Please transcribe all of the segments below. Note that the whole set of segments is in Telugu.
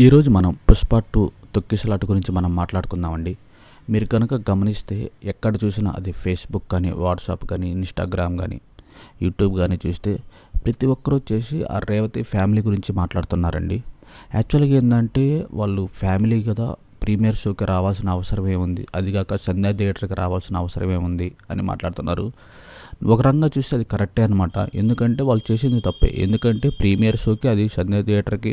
ఈరోజు మనం పుష్ప టూ తొక్కిసలాట గురించి మనం మాట్లాడుకుందామండి. మీరు కనుక గమనిస్తే ఎక్కడ చూసినా అది ఫేస్బుక్ కానీ వాట్సాప్ కానీ ఇన్స్టాగ్రామ్ కానీ యూట్యూబ్ కానీ చూస్తే ప్రతి ఒక్కరూ వచ్చేసి ఆ రేవతి ఫ్యామిలీ గురించి మాట్లాడుతున్నారండి. యాక్చువల్గా ఏంటంటే వాళ్ళు ఫ్యామిలీ కదా ప్రీమియర్ షోకి రావాల్సిన అవసరం ఏముంది అది కాక సంధ్యా థియేటర్కి రావాల్సిన అవసరం ఏముంది అని మాట్లాడుతున్నారు. ఒక రంగా చూస్తే అది కరెక్టే అనమాట ఎందుకంటే వాళ్ళు చేసింది తప్పే. ఎందుకంటే ప్రీమియర్ షోకి అది సంధ్యా థియేటర్కి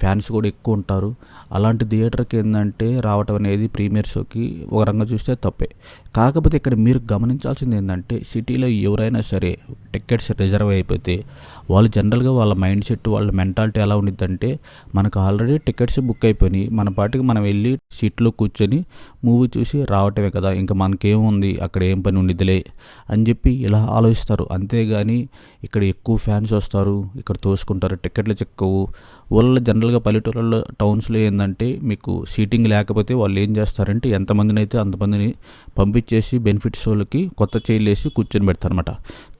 ఫ్యాన్స్ కూడా ఎక్కువ ఉంటారు. అలాంటి థియేటర్కి ఏంటంటే రావటం అనేది ప్రీమియర్ షోకి ఒక రంగం చూస్తే తప్పే. కాకపోతే ఇక్కడ మీరు గమనించాల్సింది ఏంటంటే సిటీలో ఎవరైనా సరే టికెట్స్ రిజర్వ్ అయిపోతే వాళ్ళు జనరల్గా వాళ్ళ మైండ్ సెట్ వాళ్ళ మెంటాలిటీ ఎలా ఉండిద్దంటే మనకు ఆల్రెడీ టికెట్స్ బుక్ అయిపోయినాయి. మన పాటికి మనం వెళ్ళి సీట్లో కూర్చొని మూవీ చూసి రావటమే కదా ఇంకా మనకేముంది అక్కడ ఏం పని ఉండిద్దిలే అని చెప్పి ఇలా ఆలోచిస్తారు. అంతేగాని ఇక్కడ ఎక్కువ ఫ్యాన్స్ వస్తారు ఇక్కడ తోసుకుంటారు టికెట్లు చెక్కవు. ఊళ్ళో జనరల్గా పల్లెటూళ్ళలో టౌన్స్లో ఏంటంటే మీకు సీటింగ్ లేకపోతే వాళ్ళు ఏం చేస్తారంటే ఎంతమందిని అయితే అంతమందిని పంపించేసి బెనిఫిట్స్ వాళ్ళకి కొత్త చైర్లు వేసి కూర్చొని పెడతారనమాట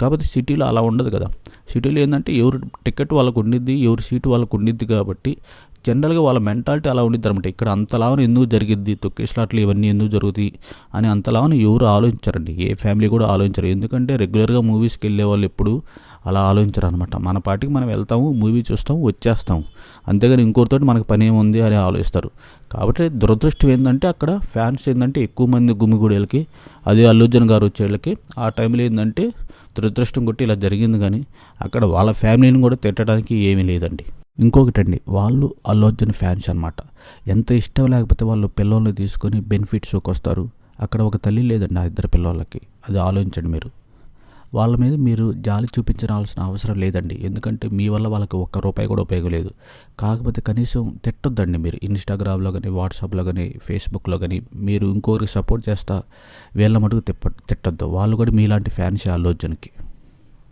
కాబట్టి సిటీలో అలా ఉండదు కదా. సిటీలో ఏంటంటే ఎవరు టికెట్ వాళ్ళకు ఉండిద్ది ఎవరి సీటు వాళ్ళకు ఉండిద్ది కాబట్టి జనరల్గా వాళ్ళ మెంటాలిటీ అలా ఉండిద్ది అనమాట ఇక్కడ అంతలావన ఎందుకు జరిగిద్ది తొక్కేసలాట్లు ఇవన్నీ ఎందుకు జరుగుతాయి అని అంతలావన ఎవరు ఆలోచించారండి. ఏ ఫ్యామిలీ కూడా ఆలోచించరు. ఎందుకంటే రెగ్యులర్గా మూవీస్కి వెళ్ళే వాళ్ళు ఎప్పుడు అలా ఆలోచించరు అనమాట మన పాటికి మనం వెళ్తాము మూవీ చూస్తాము వచ్చేస్తాము. అంతేగాని ఇంకోరితో మనకు పని ఏముంది అని ఆలోచిస్తారు. కాబట్టి దురదృష్టం ఏంటంటే అక్కడ ఫ్యాన్స్ ఏంటంటే ఎక్కువ మంది గుమిగూడేళ్ళకి అదే అల్లుజన్ గారు వచ్చేళ్ళకి ఆ టైంలో ఏంటంటే దురదృష్టం కొట్టి ఇలా జరిగింది కానీ అక్కడ వాళ్ళ ఫ్యామిలీని కూడా తిట్టడానికి ఏమీ లేదండి. ఇంకొకటండి వాళ్ళు అల్లు అర్జున్ ఫ్యాన్స్ అనమాట ఎంత ఇష్టం లేకపోతే వాళ్ళు పిల్లల్ని తీసుకొని బెనిఫిట్ షోకి వస్తారు అక్కడ ఒక తల్లి లేదండి ఆ ఇద్దరు పిల్లలకి. అది ఆలోచించండి మీరు. వాళ్ళ మీద మీరు జాలి చూపించాల్సిన అవసరం లేదండి. ఎందుకంటే మీ వల్ల వాళ్ళకి ఒక్క రూపాయి కూడా ఉపయోగం లేదు కాకపోతే కనీసం తిట్టొద్దండి మీరు. ఇన్స్టాగ్రామ్లో కానీ వాట్సాప్లో కానీ ఫేస్బుక్లో కానీ మీరు ఇంకొకరికి సపోర్ట్ చేస్తా వీళ్ళ మటుకు తిప్ప తిట్టొద్దు. వాళ్ళు కూడా మీలాంటి ఫ్యాన్స్ ఆలోచనకి